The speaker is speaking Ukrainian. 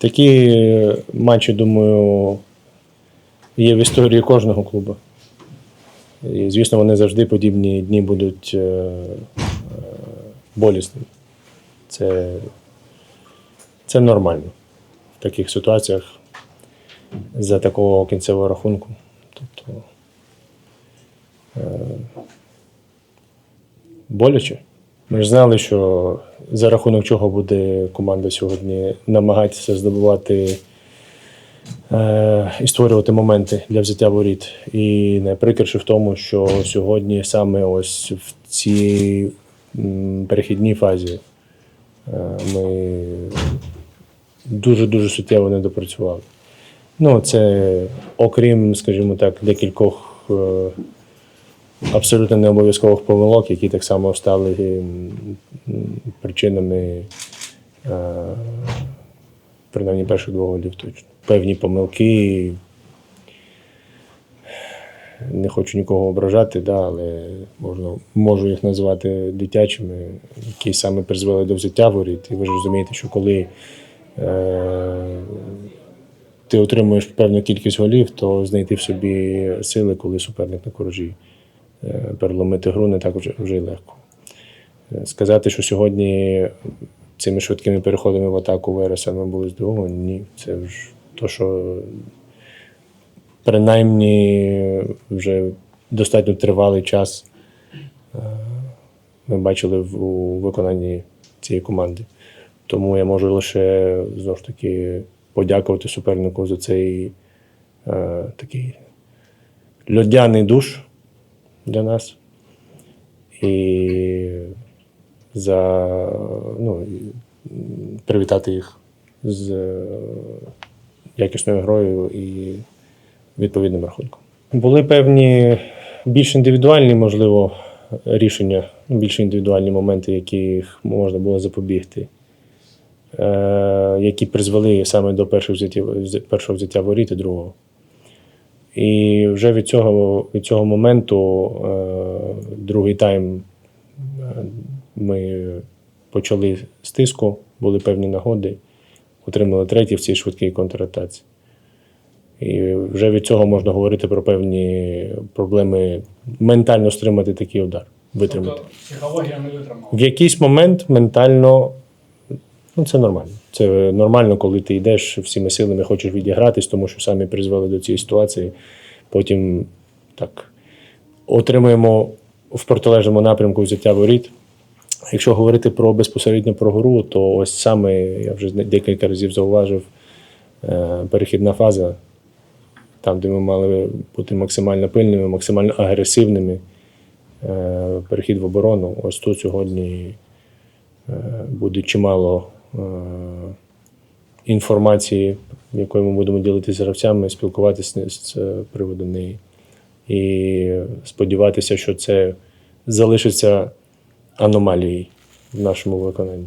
Такі матчі, думаю, є в історії кожного клубу. І, звісно, вони завжди подібні дні будуть е, е, болісними. Це, це нормально в таких ситуаціях за такого кінцевого рахунку. Тобто, е, боляче. Ми ж знали, що за рахунок чого буде команда сьогодні намагатися здобувати е, і створювати моменти для взяття воріт. І найприкріше в тому, що сьогодні саме ось в цій перехідній фазі е, ми дуже-дуже суттєво не допрацювали. Ну, це окрім, скажімо так, декількох е, абсолютно не обов'язкових помилок, які так само стали м, причинами е, принаймні перших двох голів точно. Певні помилки. Не хочу нікого ображати, да, але можна, можу їх назвати дитячими, які саме призвели до взяття воріт. І ви ж розумієте, що коли е, ти отримуєш певну кількість голів, то знайти в собі сили, коли суперник на корожі. Е, переломити гру не так вже, вже й легко. Е, Сказати, що сьогодні цими швидкими переходами в атаку Вереса ми були здивовані, ні. Це ж то, що принаймні вже достатньо тривалий час е, ми бачили у виконанні цієї команди. Тому я можу лише знову ж таки подякувати супернику за цей е, такий льодяний душ для нас. І за ну, привітати їх з е, якісною грою і відповідним рахунком. Були певні більш індивідуальні, можливо, рішення, більш індивідуальні моменти, яких можна було запобігти, е, які призвели саме до першого взяття, першого взяття воріт і другого. І вже від цього, від цього моменту, е, другий тайм, е, ми почали з тиску, були певні нагоди, отримали третій в цій швидкій контратаці. І вже від цього можна говорити про певні проблеми ментально стримати такий удар, витримати. Тобто психологія не витримала. В якийсь момент ментально ну, це нормально. Це нормально, коли ти йдеш всіми силами, хочеш відігратись, тому що самі призвели до цієї ситуації. Потім так отримуємо в протилежному напрямку взяття воріт. Якщо говорити про безпосередньо про гру, то ось саме я вже декілька разів зауважив е, перехідна фаза, там, де ми мали бути максимально пильними, максимально агресивними. Е, Перехід в оборону. Ось тут сьогодні е, буде чимало інформації, якою ми будемо ділитися з гравцями, спілкуватися з з приводу неї. І сподіватися, що це залишиться аномалією в нашому виконанні.